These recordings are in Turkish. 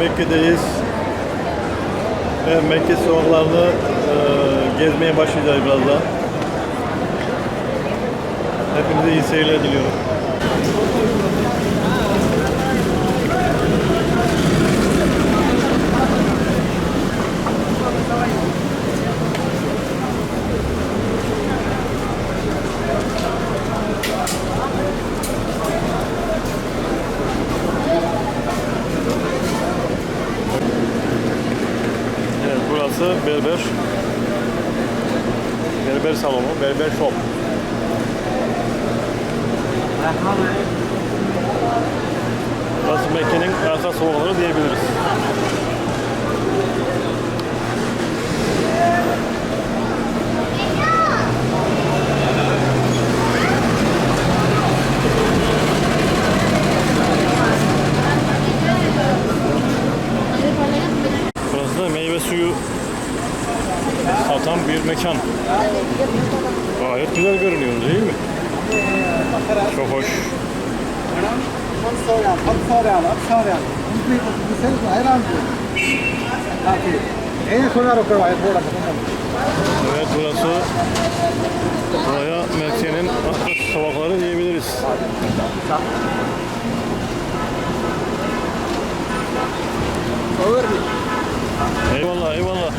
Mekke'deyiz. Ve Mekke sokaklarını e, gezmeye başlayacağız birazdan. Hepinize iyi seyirler diliyorum. Evet burası berber. Berber salonu, berber shop. Burası Mekke'nin arka sokakları diyebiliriz. ಸಾವಿರ ಹೈರಾಣ ಸುಮಾರು Evet burası buraya Mersin'in Akbaş tabakları diyebiliriz. Eyvallah eyvallah.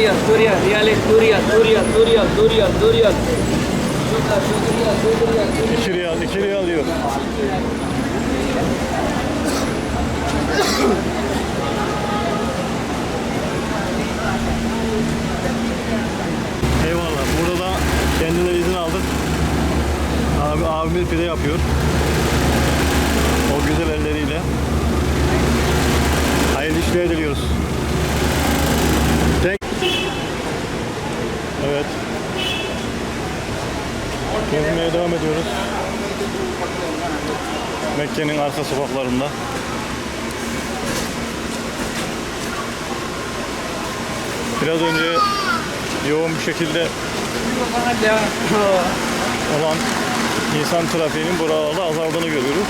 Turias, Turias, reales, Turias, Turias, Turias, Turias, Turias. İki riyal, iki riyal diyor. Eyvallah. Burada da kendileri izin aldık. Abi, abimiz pide yapıyor. O güzel elleriyle. Hayırlı işler diliyoruz. Evet. Gezmeye devam ediyoruz. Mekke'nin arka sokaklarında. Biraz önce yoğun bir şekilde olan insan trafiğinin buralarda azaldığını görüyoruz.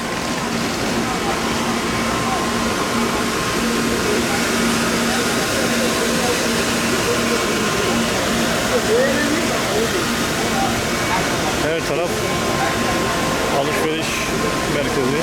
Her taraf alışveriş merkezi.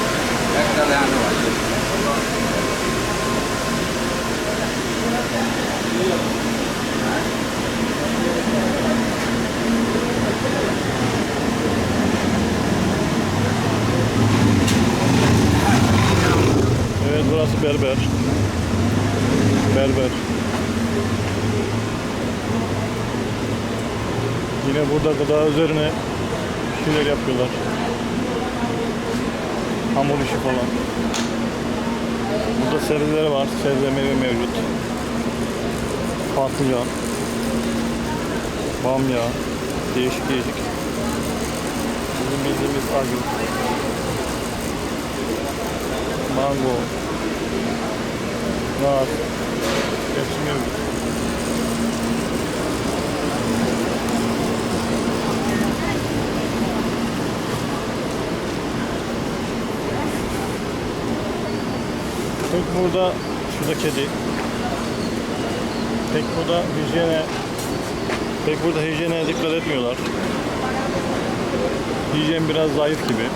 Evet burası berber. Berber. Yine burada gıda üzerine şeyler yapıyorlar. Hamur işi falan. Burada sebzeleri var. Sebze meyve mevcut. Patlıcan. Bamya. Değişik değişik. Bizim bildiğimiz acı. Mango. Nar. Hepsi mevcut. Burada şurada kedi. Pek burada hijyene pek burada hijyene dikkat etmiyorlar. Hijyen biraz zayıf gibi.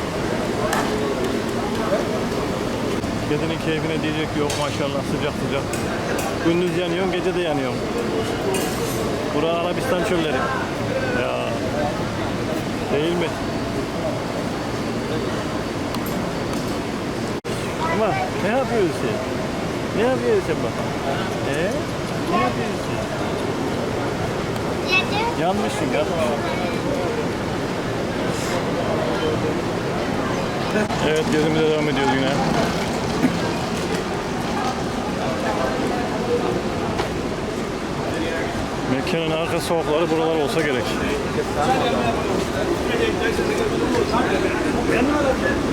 Kedinin keyfine diyecek yok maşallah sıcak sıcak. Gündüz yanıyorum, gece de yanıyorum. Bura Arabistan çölleri. Ya. Değil mi? Ama ne yapıyorsun sen? Ne yapıyorsun sen bak? Ee? Ne yapıyorsun? Yanmışsın yanmışsın. Evet gezimize devam ediyoruz yine. Mekanın arka sokakları buralar olsa gerek.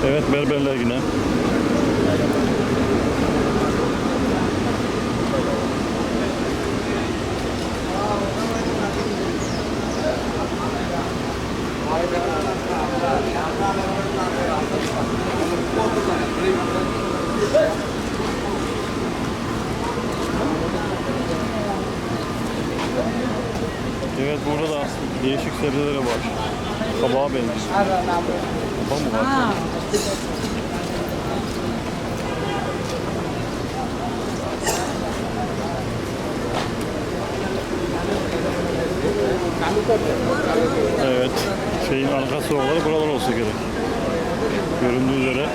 Evet berberler yine. Evet burada da değişik sebzeleri var. Evet. Şeyin arka sokakları buralar olsa gerek. Göründüğü üzere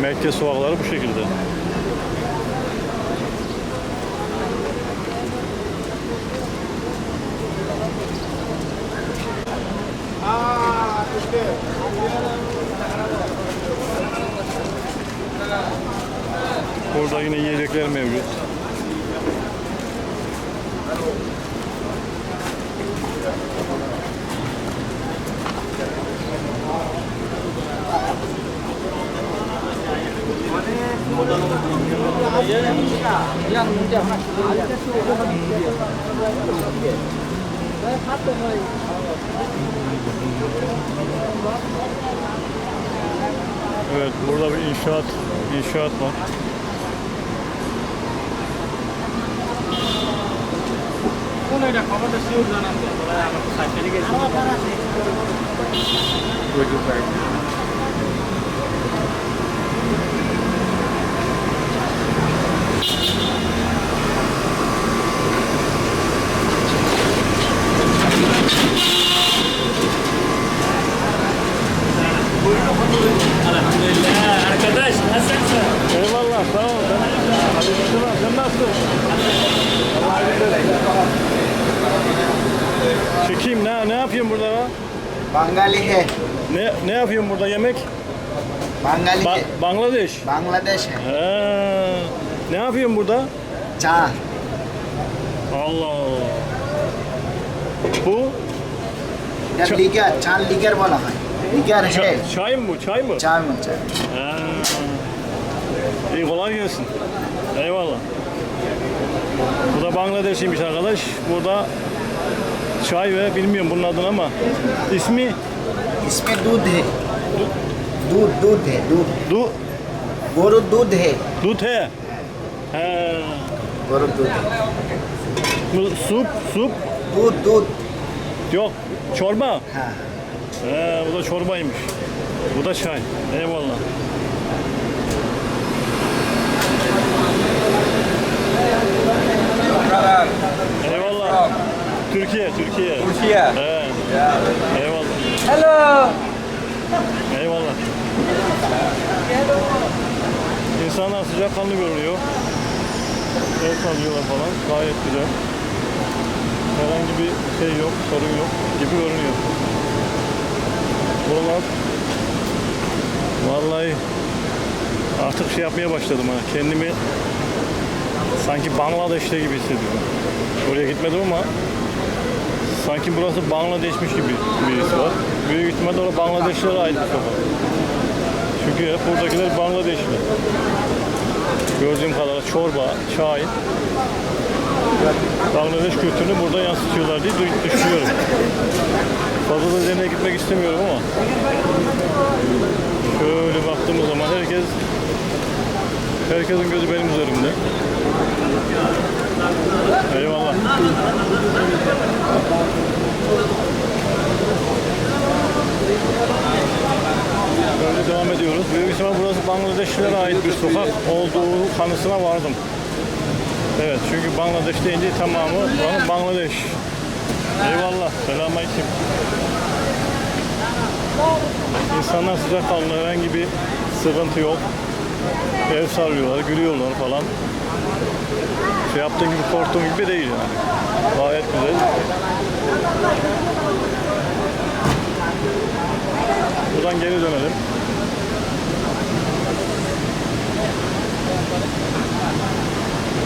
Mekke sokakları bu şekilde. Burada yiyecekler mevcut. Evet burada bir inşaat inşaat var. Would you pardon? Bangali. Ne ne yapıyorsun burada yemek? Bangali ba. Bangladeş. Bangladeş he. Ne yapıyorsun burada? Çağ. Allah Allah. Bu? Ya Ç- liger, çan liger bana. Liger he. Şey. Çay, mı bu? Çay mı? Çay mı? Çay. He. İyi kolay gelsin. Eyvallah. Bu da Bangladeş'iymiş arkadaş. Burada çay ve bilmiyorum bunun adını ama ismi इसमें दूध है दूध दूध है दूध du गोरु दूध है dute. He. गोरु दूध है Bu sup sup दूध दूध yok çorba. हाँ He, bu da çorbaymış. Bu da çay. Eyvallah. Eyvallah. Türkiye, Türkiye. Türkiye. He. Eyvallah. Hello. Eyvallah. İnsanlar sıcakkanlı görünüyor. El sallıyorlar falan. Gayet güzel. Herhangi bir şey yok, sorun yok gibi görünüyor. Buralar vallahi artık şey yapmaya başladım ha. Kendimi sanki Bangladeş'te gibi hissediyorum. Oraya gitmedim ama sanki burası Bangladeş'miş gibi bir his var. Büyük ihtimalle orada Bangladeşlere ait bir sokak. Çünkü hep buradakiler Bangladeşli. Gördüğüm kadarıyla çorba, çay, Bangladeş kültürünü burada yansıtıyorlar diye düşünüyorum. Fazla da üzerine gitmek istemiyorum ama şöyle baktığımız zaman herkes herkesin gözü benim üzerimde. Eyvallah. Böyle devam ediyoruz. Büyük ihtimal burası Bangladeşlilere ait bir sokak olduğu kanısına vardım. Evet çünkü Bangladeş deyince tamamı Bang- Bangladeş. Eyvallah. Selamünaleyküm. İnsanlar sıcakkanlı herhangi bir sıkıntı yok. El sarıyorlar, gülüyorlar falan. Şey yaptığım gibi korktuğum gibi değil yani. Gayet güzel. Buradan geri dönelim.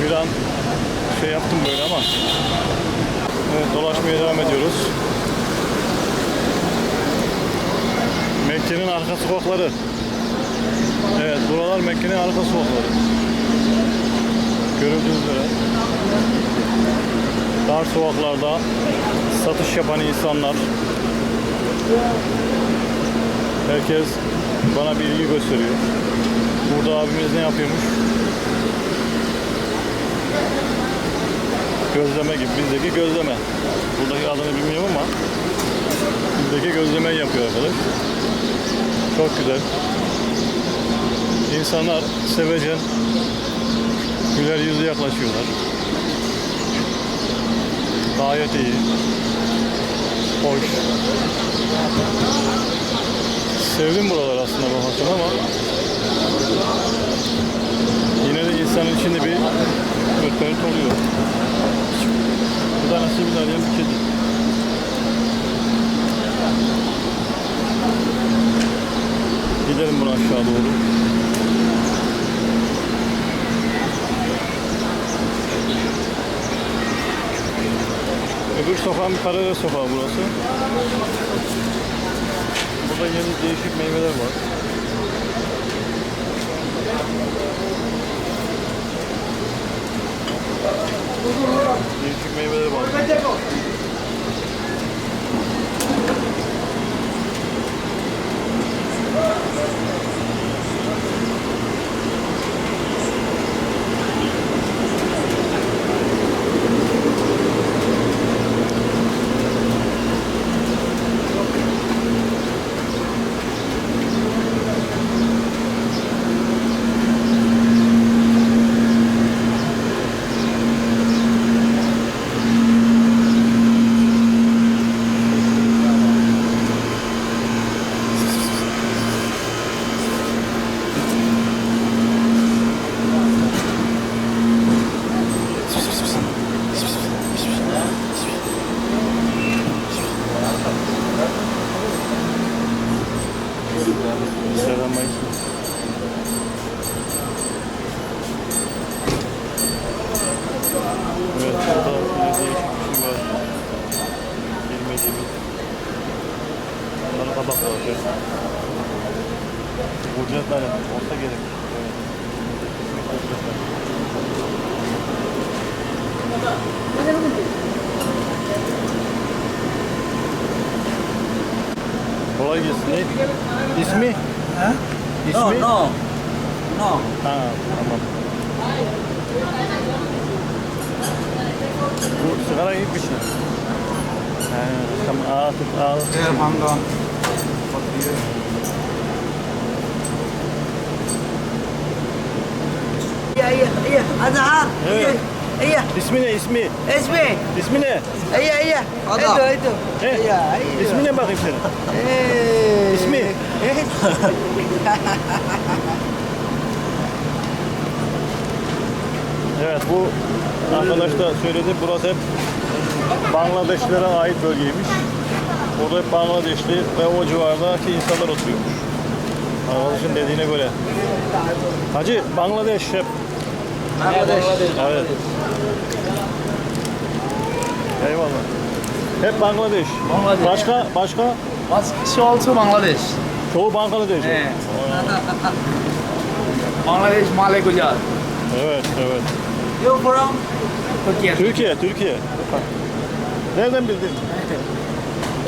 Bir an şey yaptım böyle ama Evet dolaşmaya devam ediyoruz. Mekke'nin arka sokakları. Evet buralar Mekke'nin arka sokakları. Görüldüğünüz üzere. Dar sokaklarda satış yapan insanlar. Herkes bana bir ilgi gösteriyor. Burada abimiz ne yapıyormuş? Gözleme gibi. Bizdeki gözleme. Buradaki adını bilmiyorum ama bizdeki gözlemeyi yapıyor arkadaş. Çok güzel. İnsanlar sevecen güler yüzle yaklaşıyorlar. Gayet iyi. Hoş. Sevdim buralar aslında bakarsan ama yine de insanın içinde bir ürperti oluyor. Bu da nasibini arayan bir kedi. Gidelim bunu aşağı doğru. Öbür sokağın paralel sokağı burası. Burada yeni değişik meyveler var. Değişik meyveler var. Selamünaleyküm. Evet, burada yine değişik bir şey var. Bilmediğimiz. Bunların kabakları var. Ucuzlar olsa gerek. Kolay gelsin. Ne? İsmi? Huh? İsmi? No, no. No. Ha, tamam. Bu sigara iyi bir şey. Ha, tamam. Tut, al. Yeah, Ramadan. Iya, iya, iya. Azhar. Evet. Iya, İsmi ne? İsmi? Esmi. İsmi ne? Iya, iya. Ada. Itu, itu. He? Iya, iya. İsmi ne bakayım senin? Eh. İsmi? Eh. Evet bu arkadaş da söyledi. Burası hep Bangladeşlilere ait bölgeymiş. Burada hep Bangladeşli ve o civardaki insanlar oturuyormuş. Arkadaşın dediğine göre. Hacı Bangladeş hep. Bangladesh. Evet. Eyvallah. Hep Bangladeş. Bangladeş. Başka başka What's she also Bangladesh? çoğu Bangladeş. Evet. Bangladesh, Malay, Gujarat. Evet, evet. You from? Turkey. Türkiye, Türkiye. Nereden bildin?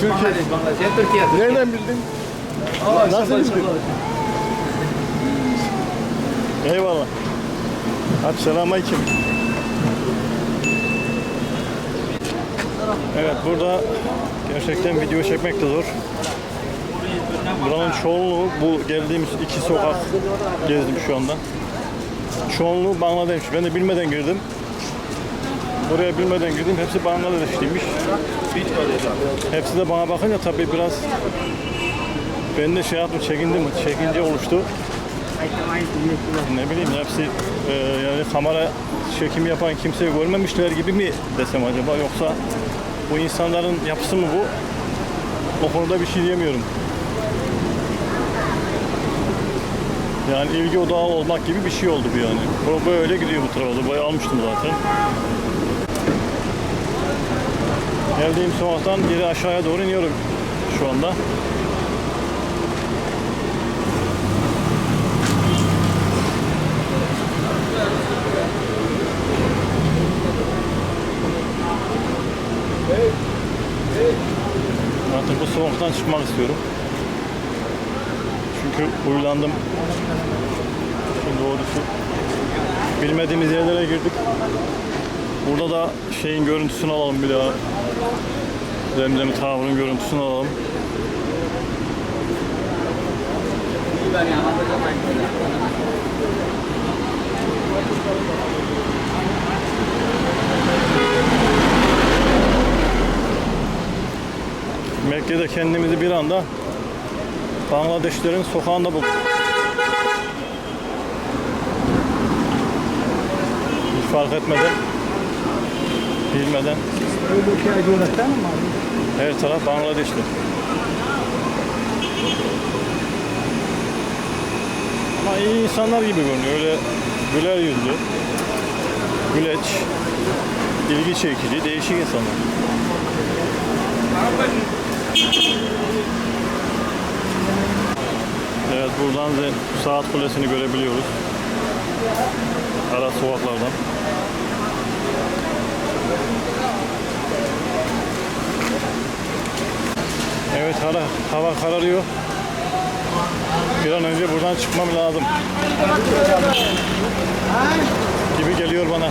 Türkiye. Turkey. Turkey. Nereden bildin? Oh, Nasıl bildin? Shabbat. Eyvallah. Hadi selamünaleyküm. Evet burada gerçekten video çekmek de zor. Buranın çoğunluğu bu geldiğimiz iki sokak gezdim şu anda. Çoğunluğu Bangladeş. Ben de bilmeden girdim. Buraya bilmeden girdim. Hepsi Bangladeşliymiş. Hepsi de bana bakınca tabii biraz ben de şey yaptım, çekindim. Çekince oluştu. Ne bileyim hepsi e, yani kamera çekim yapan kimseyi görmemişler gibi mi desem acaba yoksa bu insanların yapısı mı bu? O konuda bir şey diyemiyorum. Yani ilgi odağı olmak gibi bir şey oldu bu yani. Bu böyle gidiyor bu tarafa. Bayağı almıştım zaten. Geldiğim sokaktan geri aşağıya doğru iniyorum şu anda. Artık bu sokaktan çıkmak istiyorum. Çünkü uylandım. Şimdi doğrusu bilmediğimiz yerlere girdik. Burada da şeyin görüntüsünü alalım bir daha. Zemzem Tower'ın görüntüsünü alalım. Mekke'de kendimizi bir anda Bangladeşlerin sokağında bulduk. Hiç fark etmeden, bilmeden her taraf Bangladeşli. Ama iyi insanlar gibi görünüyor. Öyle güler yüzlü, güleç, ilgi çekici, değişik insanlar. Evet buradan da saat kulesini görebiliyoruz. Ara sokaklardan. Evet hava, hava kararıyor. Bir an önce buradan çıkmam lazım. Gibi geliyor bana.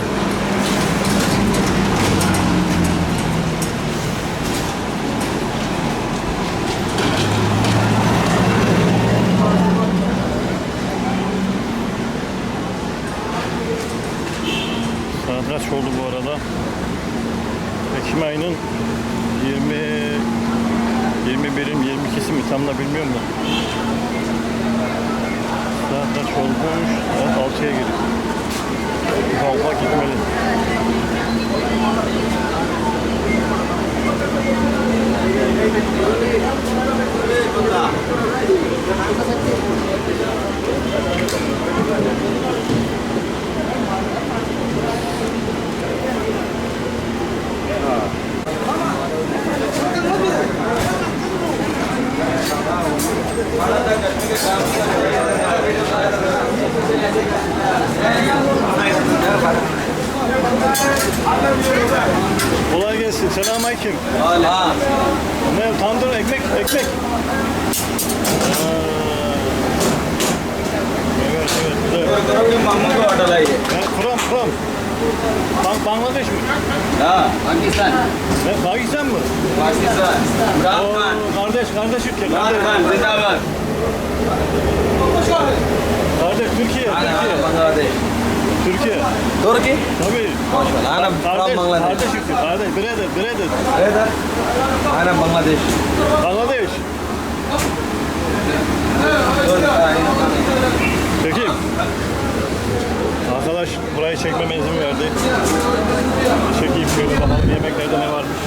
Saat kaç oldu bu arada? Ekim ayının 20 21'in 22'si mi tam da bilmiyorum da. Saat kaç olmuş? Saat 6'ya giriyor. Kalkma gitmeli. Kolay gelsin. Kardeş, Bangladeş. kardeş ülke, kardeş, brother, brother. Brother. Aynen Bangladeş. Bangladeş. Dört. Peki. Arkadaş burayı çekmeme izin verdi. Çekeyim şöyle bakalım yemeklerde ne varmış.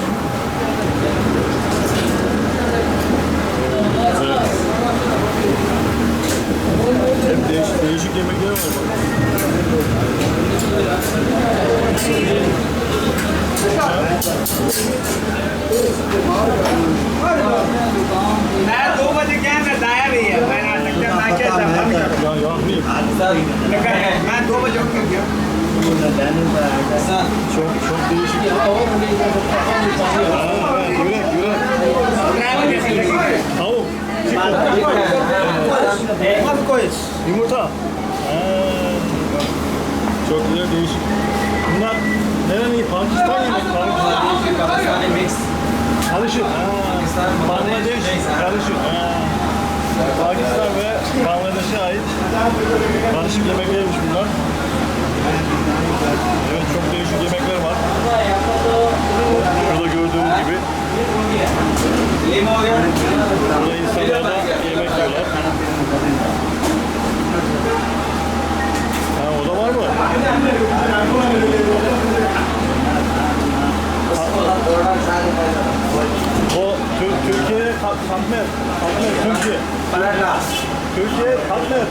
Evet. Hep değişik, değişik yemekler var. मैं दो बजे क्या बताया भी है मैं नाटक का मैं क्या था हम Ya yakmayayım. लगा है मैं दो बजे उठ के गया Çok çok değişik. Ha, evet, yürek yürek. Yumurta. Ha. Çok güzel değişik. Bunlar nerenin Pakistan yemek Pakistan. Karışık. Ha. Bangladeş karışık. Pakistan ve Bangladeş'e ait karışık yemeklermiş bunlar. Evet çok değişik yemekler var. Şurada gördüğünüz gibi. Burada insanlar da yemek yiyorlar. Ha o da var mı? O Türkiye Katmer. Katmer Türkiye. Türkiye Katmer.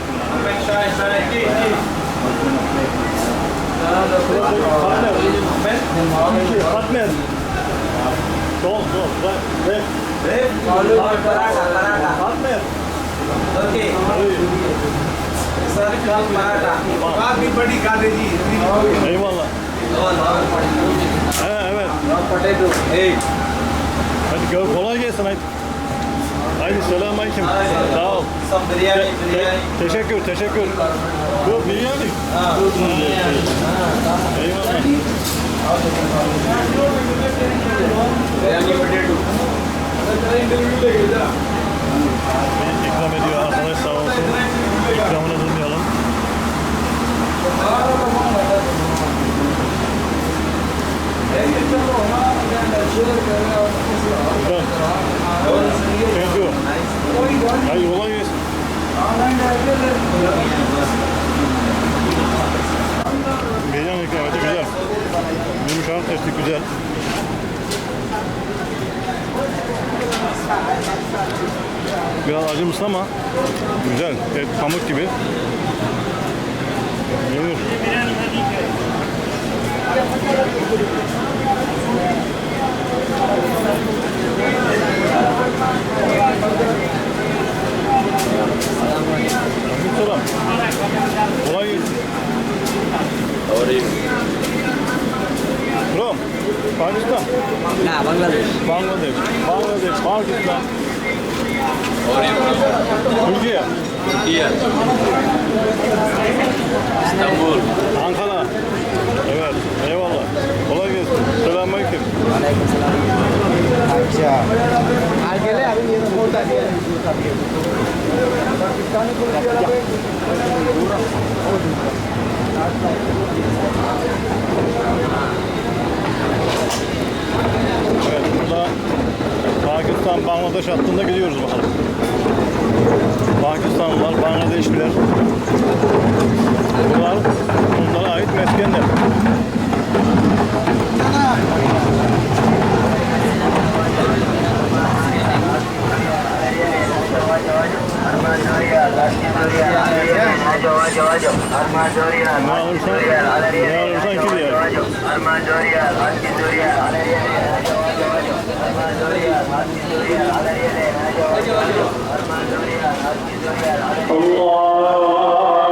Katmer. Türkiye Katmer. Sol sol. Rep. Rep. Katmer. Katmer. Okey. Kalbipati Kahveci. Eyvallah. He evet. Potato. Hey. Hadi gör kolay gelsin hadi. Haydi selam aleyküm. Sağ ol. Biryani, biryani. Teşekkür, teşekkür. Bu biryani. Ha, bu biryani. Eyvallah. Biryani potato. Ben ikram ediyor arkadaşlar. acımsı ama güzel. Evet, pamuk gibi. Yenir. Aleykümselam. Kolay gelsin. How are you? From Pakistan? Nah, Bangladesh. Bangladesh. Bangladesh, Pakistan. Türkiye. Türkiye. İstanbul. Ankara. Evet. Eyvallah. Kolay gelsin. Selamünaleyküm. Aleykümselam. Akça. Arkele abi yine burada diye. Pakistan'ı kurtaracak. Uğra. Evet, burada Pakistan, Bangladeş hattında gidiyoruz bakalım. Pakistanlılar, Bangladeşliler. Bunlar onlara ait meskenler. Ne alırsan, ne alırsan ki diyor. Evet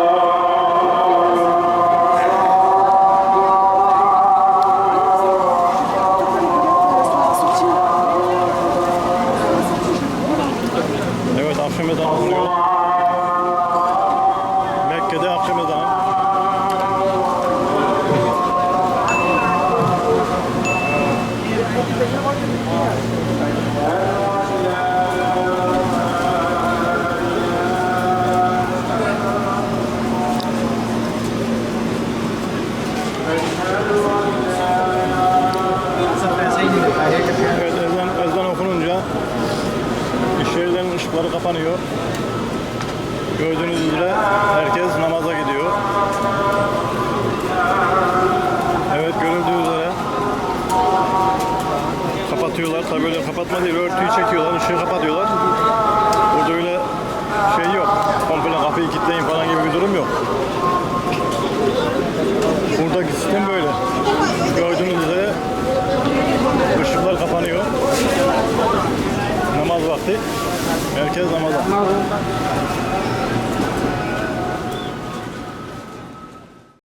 Kapatma değil, örtüyü çekiyorlar, ışığı kapatıyorlar. Burada öyle şey yok. Komple kapıyı kilitleyin falan gibi bir durum yok. Buradaki sistem böyle. Gördüğünüz üzere ışıklar kapanıyor. Namaz vakti. Herkes namaza.